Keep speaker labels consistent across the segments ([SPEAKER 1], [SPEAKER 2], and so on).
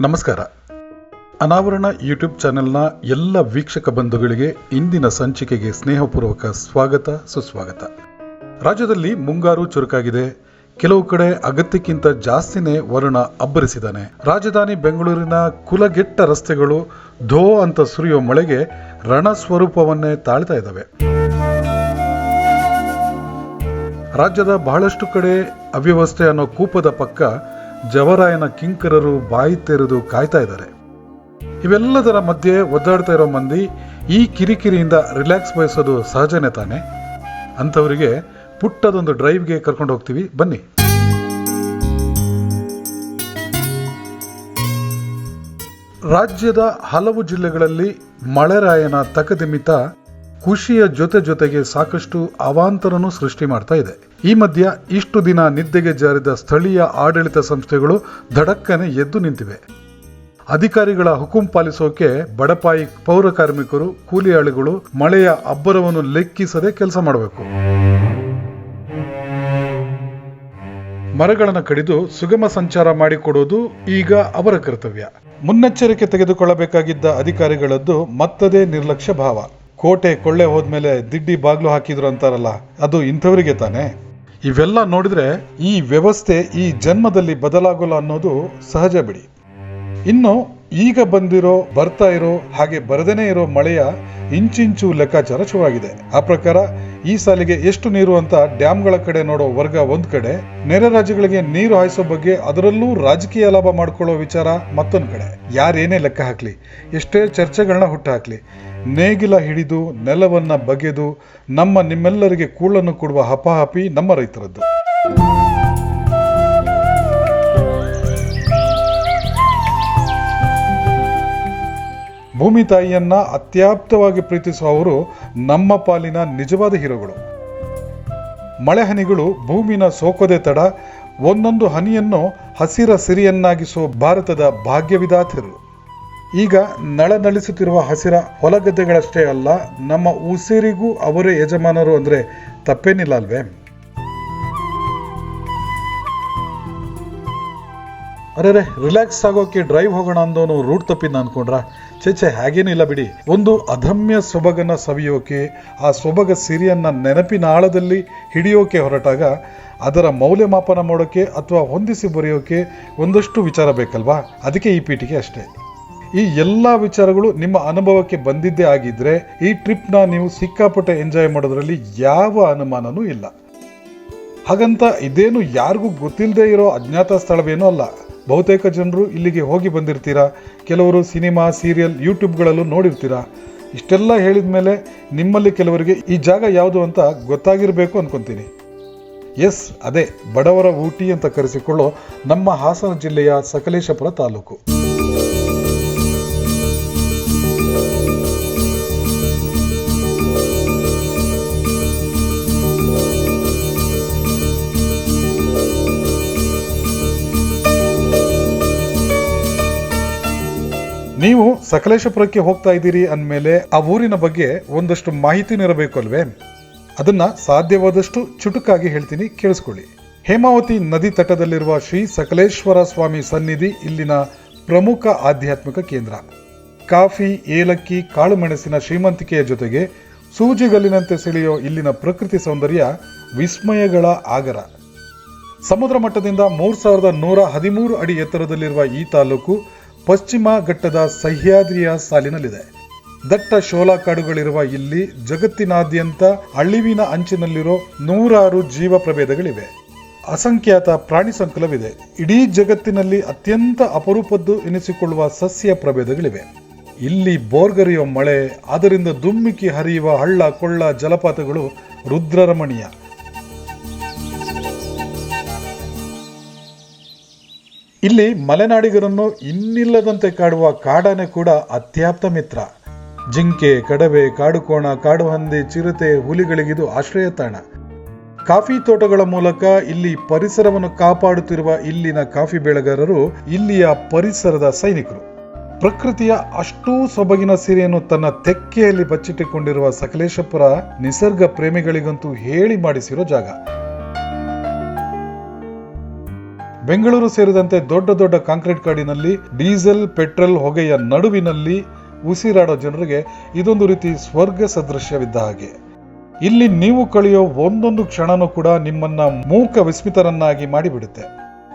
[SPEAKER 1] ನಮಸ್ಕಾರ. ಅನಾವರಣ ಯೂಟ್ಯೂಬ್ ಚಾನೆಲ್ನ ಎಲ್ಲ ವೀಕ್ಷಕ ಬಂಧುಗಳಿಗೆ ಇಂದಿನ ಸಂಚಿಕೆಗೆ ಸ್ನೇಹಪೂರ್ವಕ ಸ್ವಾಗತ, ಸುಸ್ವಾಗತ. ರಾಜ್ಯದಲ್ಲಿ ಮುಂಗಾರು ಚುರುಕಾಗಿದೆ. ಕೆಲವು ಕಡೆ ಅಗತ್ಯಕ್ಕಿಂತ ಜಾಸ್ತಿನೇ ವರುಣ ಅಬ್ಬರಿಸಿದ್ದಾನೆ. ರಾಜಧಾನಿ ಬೆಂಗಳೂರಿನ ಕುಲಗೆಟ್ಟ ರಸ್ತೆಗಳು ಧೋ ಅಂತ ಸುರಿಯೋ ಮಳೆಗೆ ರಣ ಸ್ವರೂಪವನ್ನೇ ತಾಳ್ತಾ ಇದ್ದಾವೆ. ರಾಜ್ಯದ ಬಹಳಷ್ಟು ಕಡೆ ಅವ್ಯವಸ್ಥೆ ಅನ್ನೋ ಕೂಪದ ಪಕ್ಕ ಜವರಾಯನ ಕಿಂಕರರು ಬಾಯಿ ತೆರೆದು ಕಾಯ್ತಾ ಇದ್ದಾರೆ. ಇವೆಲ್ಲದರ ಮಧ್ಯೆ ಒದ್ದಾಡ್ತಾ ಇರೋ ಮಂದಿ ಈ ಕಿರಿಕಿರಿಯಿಂದ ರಿಲ್ಯಾಕ್ಸ್ ಬಯಸೋದು ಸಹಜನೇ ತಾನೆ. ಅಂಥವರಿಗೆ ಪುಟ್ಟದೊಂದು ಡ್ರೈವ್ಗೆ ಕರ್ಕೊಂಡು ಹೋಗ್ತೀವಿ. ಬನ್ನಿ. ರಾಜ್ಯದ ಹಲವು ಜಿಲ್ಲೆಗಳಲ್ಲಿ ಮಳೆರಾಯನ ತಕದಿಮಿತ ಖುಷಿಯ ಜೊತೆ ಜೊತೆಗೆ ಸಾಕಷ್ಟು ಅವಾಂತರನೂ ಸೃಷ್ಟಿ ಮಾಡ್ತಾ ಇದೆ. ಈ ಮಧ್ಯ ಇಷ್ಟು ದಿನ ನಿದ್ದೆಗೆ ಜಾರಿದ ಸ್ಥಳೀಯ ಆಡಳಿತ ಸಂಸ್ಥೆಗಳು ಧಡಕ್ಕನೆ ಎದ್ದು ನಿಂತಿವೆ. ಅಧಿಕಾರಿಗಳ ಹುಕುಂ ಪಾಲಿಸೋಕೆ ಬಡಪಾಯಿ ಪೌರ ಕಾರ್ಮಿಕರು, ಕೂಲಿಯಾಳಿಗಳು ಮಳೆಯ ಅಬ್ಬರವನ್ನು ಲೆಕ್ಕಿಸದೆ ಕೆಲಸ ಮಾಡಬೇಕು. ಮರಗಳನ್ನು ಕಡಿದು ಸುಗಮ ಸಂಚಾರ ಮಾಡಿಕೊಡೋದು ಈಗ ಅವರ ಕರ್ತವ್ಯ. ಮುನ್ನೆಚ್ಚರಿಕೆ ತೆಗೆದುಕೊಳ್ಳಬೇಕಾಗಿದ್ದ ಅಧಿಕಾರಿಗಳದ್ದು ಮತ್ತದೇ ನಿರ್ಲಕ್ಷ್ಯ ಭಾವ. ಕೋಟೆ ಕೊಳ್ಳೆ ಹೋದ್ಮೇಲೆ ದಿಡ್ಡಿ ಬಾಗ್ಲು ಹಾಕಿದ್ರು ಅಂತಾರಲ್ಲ, ಅದು ಇಂಥವರಿಗೆ ತಾನೆ? ಇವೆಲ್ಲ ನೋಡಿದ್ರೆ ಈ ವ್ಯವಸ್ಥೆ ಈ ಜನ್ಮದಲ್ಲಿ ಬದಲಾಗೋಲ್ಲ ಅನ್ನೋದು ಸಹಜ ಬಿಡಿ. ಇನ್ನು ಈಗ ಬಂದಿರೋ, ಬರ್ತಾ ಇರೋ, ಹಾಗೆ ಬರದೇನೆ ಇರೋ ಮಳೆಯ ಇಂಚಿಂಚು ಲೆಕ್ಕಾಚಾರ ಶುರುವಾಗಿದೆ. ಆ ಪ್ರಕಾರ ಈ ಸಾಲಿಗೆ ಎಷ್ಟು ನೀರು ಅಂತ ಡ್ಯಾಮ್ಗಳ ಕಡೆ ನೋಡೋ ವರ್ಗ ಒಂದ್ ಕಡೆ, ನೆರೆ ರಾಜ್ಯಗಳಿಗೆ ನೀರು ಹಾಯಿಸೋ ಬಗ್ಗೆ ಅದರಲ್ಲೂ ರಾಜಕೀಯ ಲಾಭ ಮಾಡ್ಕೊಳ್ಳೋ ವಿಚಾರ ಮತ್ತೊಂದ್ ಕಡೆ. ಯಾರೇನೇ ಲೆಕ್ಕ ಹಾಕ್ಲಿ, ಎಷ್ಟೇ ಚರ್ಚೆಗಳನ್ನ ಹುಟ್ಟುಹಾಕ್ಲಿ ನೇಗಿಲ ಹಿಡಿದು ನೆಲವನ್ನ ಬಗೆದು ನಮ್ಮ ನಿಮ್ಮೆಲ್ಲರಿಗೆ ಕೂಳನ್ನು ಕೊಡುವ ಹಪಹಪಿ ನಮ್ಮ ರೈತರದ್ದು. ಭೂಮಿ ತಾಯಿಯನ್ನ ಅತ್ಯಾಪ್ತವಾಗಿ ಪ್ರೀತಿಸುವ ಅವರು ನಮ್ಮ ಪಾಲಿನ ನಿಜವಾದ ಹೀರೋಗಳು. ಮಳೆ ಹನಿಗಳು ಭೂಮಿನ ಸೋಕೋದೆ ತಡ, ಒಂದೊಂದು ಹನಿಯನ್ನು ಹಸಿರ ಸಿರಿಯನ್ನಾಗಿಸುವ ಭಾರತದ ಭಾಗ್ಯವಿದಾತರು. ಈಗ ನಳನಳಿಸುತ್ತಿರುವ ಹಸಿರ ಹೊಲಗದ್ದೆಗಳಷ್ಟೇ ಅಲ್ಲ, ನಮ್ಮ ಉಸಿರಿಗೂ ಅವರೇ ಯಜಮಾನರು ಅಂದರೆ ತಪ್ಪೇನಿಲ್ಲ ಅಲ್ವೇ? ಅರೆ ರಿಲ್ಯಾಕ್ಸ್ ಆಗೋಕೆ ಡ್ರೈವ್ ಹೋಗೋಣ ಅಂದೋನು ರೂಟ್ ತಪ್ಪಿದ್ದ ಅನ್ಕೊಂಡ್ರ? ಚೇಚೆ ಹಾಗೇನಿಲ್ಲ ಬಿಡಿ. ಒಂದು ಅಧಮ್ಯ ಸೊಬಗನ್ನ ಸವಿಯೋಕೆ, ಆ ಸೊಬಗ ಸಿರಿಯನ್ನ ನೆನಪಿನ ಆಳದಲ್ಲಿ ಹಿಡಿಯೋಕೆ ಹೊರಟಾಗ ಅದರ ಮೌಲ್ಯಮಾಪನ ಮಾಡೋಕೆ ಅಥವಾ ಹೊಂದಿಸಿ ಬರೆಯೋಕೆ ಒಂದಷ್ಟು ವಿಚಾರ ಬೇಕಲ್ವಾ? ಅದಕ್ಕೆ ಈ ಪೀಠಿಗೆ ಅಷ್ಟೇ. ಈ ಎಲ್ಲ ವಿಚಾರಗಳು ನಿಮ್ಮ ಅನುಭವಕ್ಕೆ ಬಂದಿದ್ದೇ ಆಗಿದ್ರೆ ಈ ಟ್ರಿಪ್ನ ನೀವು ಸಿಕ್ಕಾಪಟ್ಟೆ ಎಂಜಾಯ್ ಮಾಡೋದ್ರಲ್ಲಿ ಯಾವ ಅನುಮಾನನೂ ಇಲ್ಲ. ಹಾಗಂತ ಇದೇನು ಯಾರಿಗೂ ಗೊತ್ತಿಲ್ಲದೆ ಇರೋ ಅಜ್ಞಾತ ಸ್ಥಳವೇನೂ ಅಲ್ಲ. ಬಹುತೇಕ ಜನರು ಇಲ್ಲಿಗೆ ಹೋಗಿ ಬಂದಿರ್ತೀರಾ? ಕೆಲವರು ಸಿನಿಮಾ, ಸೀರಿಯಲ್, ಯೂಟ್ಯೂಬ್ಗಳಲ್ಲೂ ನೋಡಿರ್ತೀರಾ? ಇಷ್ಟೆಲ್ಲ ಹೇಳಿದ ಮೇಲೆ ನಿಮ್ಮಲ್ಲಿ ಕೆಲವರಿಗೆ ಈ ಜಾಗ ಯಾವುದು ಅಂತ ಗೊತ್ತಾಗಿರಬೇಕು ಅನ್ಕೊಂತೀನಿ. ಎಸ್, ಅದೇ, ಬಡವರ ಊಟಿ ಅಂತ ಕರೆಸಿಕೊಳ್ಳೋ ನಮ್ಮ ಹಾಸನ ಜಿಲ್ಲೆಯ ಸಕಲೇಶಪುರ ತಾಲೂಕು. ನೀವು ಸಕಲೇಶಪುರಕ್ಕೆ ಹೋಗ್ತಾ ಇದ್ದೀರಿ ಅಂದಮೇಲೆ ಆ ಊರಿನ ಬಗ್ಗೆ ಒಂದಷ್ಟು ಮಾಹಿತಿ ಇರಬೇಕು ಅಲ್ವೇ ಅದನ್ನ ಸಾಧ್ಯವಾದಷ್ಟು ಚುಟುಕಾಗಿ ಹೇಳ್ತೀನಿ, ಕೇಳಿಸ್ಕೊಳ್ಳಿ. ಹೇಮಾವತಿ ನದಿ ತಟದಲ್ಲಿರುವ ಶ್ರೀ ಸಕಲೇಶ್ವರ ಸ್ವಾಮಿ ಸನ್ನಿಧಿ ಇಲ್ಲಿನ ಪ್ರಮುಖ ಆಧ್ಯಾತ್ಮಿಕ ಕೇಂದ್ರ. ಕಾಫಿ, ಏಲಕ್ಕಿ ಕಾಳುಮೆಣಸಿನ ಶ್ರೀಮಂತಿಕೆಯ ಜೊತೆಗೆ ಸೂಜಿಗಲ್ಲಿನಂತೆ ಸೆಳೆಯೋ ಇಲ್ಲಿನ ಪ್ರಕೃತಿ ಸೌಂದರ್ಯ ವಿಸ್ಮಯಗಳ ಆಗರ. ಸಮುದ್ರ ಮಟ್ಟದಿಂದ ಮೂರು ಸಾವಿರದ ನೂರ ಹದಿಮೂರು ಅಡಿ ಎತ್ತರದಲ್ಲಿರುವ ಈ ತಾಲೂಕು ಪಶ್ಚಿಮ ಘಟ್ಟದ ಸಹ್ಯಾದ್ರಿಯ ಸಾಲಿನಲ್ಲಿದೆ. ದಟ್ಟ ಶೋಲಾ ಕಾಡುಗಳಿರುವ ಇಲ್ಲಿ ಜಗತ್ತಿನಾದ್ಯಂತ ಅಳಿವಿನ ಅಂಚಿನಲ್ಲಿರೋ ನೂರಾರು ಜೀವ ಪ್ರಭೇದಗಳಿವೆ ಅಸಂಖ್ಯಾತ ಪ್ರಾಣಿ ಸಂಕುಲವಿದೆ. ಇಡೀ ಜಗತ್ತಿನಲ್ಲಿ ಅತ್ಯಂತ ಅಪರೂಪದ್ದು ಎನಿಸಿಕೊಳ್ಳುವ ಸಸ್ಯ ಪ್ರಭೇದಗಳಿವೆ. ಇಲ್ಲಿ ಬೋರ್ಗರಿಯೋ ಮಳೆ, ಅದರಿಂದ ದುಮ್ಮಿಕ್ಕಿ ಹರಿಯುವ ಹಳ್ಳ, ಕೊಳ್ಳ, ಜಲಪಾತಗಳು ರುದ್ರರಮಣೀಯ. ಇಲ್ಲಿ ಮಲೆನಾಡಿಗರನ್ನು ಇನ್ನಿಲ್ಲದಂತೆ ಕಾಡುವ ಕಾಡನೆ ಕೂಡ ಅತ್ಯಾಪ್ತ ಮಿತ್ರ. ಜಿಂಕೆ, ಕಡವೆ, ಕಾಡುಕೋಣ ಕಾಡು ಹಂದಿ ಚಿರತೆ ಹುಲಿಗಳಿಗಿದು ಆಶ್ರಯ ತಾಣ. ಕಾಫಿ ತೋಟಗಳ ಮೂಲಕ ಇಲ್ಲಿ ಪರಿಸರವನ್ನು ಕಾಪಾಡುತ್ತಿರುವ ಇಲ್ಲಿನ ಕಾಫಿ ಬೆಳೆಗಾರರು ಇಲ್ಲಿಯ ಪರಿಸರದ ಸೈನಿಕರು. ಪ್ರಕೃತಿಯ ಅಷ್ಟೂ ಸೊಬಗಿನ ಸಿರಿಯನ್ನು ತನ್ನ ತೆಕ್ಕೆಯಲ್ಲಿ ಬಚ್ಚಿಟ್ಟುಕೊಂಡಿರುವ ಸಕಲೇಶಪುರ ನಿಸರ್ಗ ಪ್ರೇಮಿಗಳಿಗಂತೂ ಹೇಳಿ ಮಾಡಿಸಿರೋ ಜಾಗ. ಬೆಂಗಳೂರು ಸೇರಿದಂತೆ ದೊಡ್ಡ ದೊಡ್ಡ ಕಾಂಕ್ರೀಟ್ ಕಾಡಿನಲ್ಲಿ ಡೀಸೆಲ್, ಪೆಟ್ರೋಲ್ ಹೊಗೆಯ ನಡುವಿನಲ್ಲಿ ಉಸಿರಾಡೋ ಜನರಿಗೆ ಇದೊಂದು ರೀತಿ ಸ್ವರ್ಗ ಸದೃಶ್ಯವಿದ್ದ ಹಾಗೆ. ಇಲ್ಲಿ ನೀವು ಕಳೆಯೋ ಒಂದೊಂದು ಕ್ಷಣನೂ ಕೂಡ ನಿಮ್ಮನ್ನ ಮೂಕ ವಿಸ್ಮಿತರನ್ನಾಗಿ ಮಾಡಿಬಿಡುತ್ತೆ.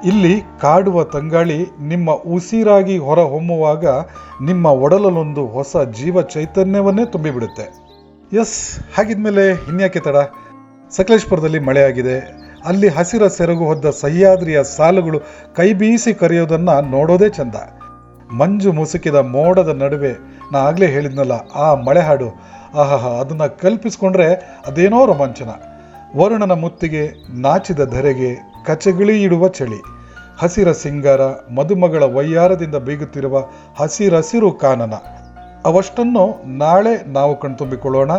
[SPEAKER 1] ಇಲ್ಲಿ ಕಾಡುವ ತಂಗಾಳಿ ನಿಮ್ಮ ಉಸಿರಾಗಿ ಹೊರ ಹೊಮ್ಮುವಾಗ ನಿಮ್ಮ ಒಡಲಲ್ಲೊಂದು ಹೊಸ ಜೀವ ಚೈತನ್ಯವನ್ನೇ ತುಂಬಿಬಿಡುತ್ತೆ. ಎಸ್, ಹಾಗಿದ್ಮೇಲೆ ಇನ್ಯಾಕೆ ತಡ? ಸಕಲೇಶ್ಪುರದಲ್ಲಿ ಮಳೆಯಾಗಿದೆ. ಅಲ್ಲಿ ಹಸಿರ ಸೆರಗು ಹೊದ್ದ ಸಹ್ಯಾದ್ರಿಯ ಸಾಲುಗಳು ಕೈ ಬೀಸಿ ಕರೆಯೋದನ್ನ ನೋಡೋದೇ ಚಂದ. ಮಂಜು ಮುಸುಕಿದ ಮೋಡದ ನಡುವೆ ನಾ ಆಗಲೇ ಹೇಳಿದ್ನಲ್ಲ, ಆ ಮಳೆ ಹಾಡು. ಆಹಾಹಾ, ಅದನ್ನ ಕಲ್ಪಿಸ್ಕೊಂಡ್ರೆ ಅದೇನೋ ರೋಮಾಂಚನ. ವರುಣನ ಮುತ್ತಿಗೆ ನಾಚಿದ ಧರೆಗೆ ಕಚಗಿಳಿ ಇಡುವ ಚಳಿ. ಹಸಿರ ಸಿಂಗಾರ ಮದುಮಗಳ ವೈಯಾರದಿಂದ ಬೀಗುತ್ತಿರುವ ಹಸಿರಸಿರು ಕಾನನ. ಅವಷ್ಟನ್ನು ನಾಳೆ ನಾವು ಕಣ್ತುಂಬಿಕೊಳ್ಳೋಣ.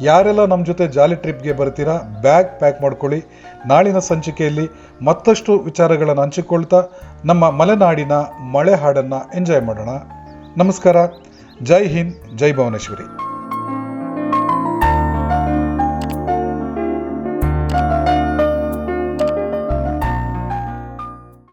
[SPEAKER 1] ಯಾರೆಲ್ಲ ನಮ್ಮ ಜೊತೆ ಜಾಲಿ ಟ್ರಿಪ್ಗೆ ಬರ್ತೀರಾ, ಬ್ಯಾಗ್ ಪ್ಯಾಕ್ ಮಾಡ್ಕೊಳ್ಳಿ. ನಾಳಿನ ಸಂಚಿಕೆಯಲ್ಲಿ ಮತ್ತಷ್ಟು ವಿಚಾರಗಳನ್ನು ಹಂಚಿಕೊಳ್ತಾ ನಮ್ಮ ಮಲೆನಾಡಿನ ಮಳೆ ಹಾಡನ್ನು ಎಂಜಾಯ್ ಮಾಡೋಣ. ನಮಸ್ಕಾರ. ಜೈ ಹಿಂದ್, ಜೈ ಭುವನೇಶ್ವರಿ.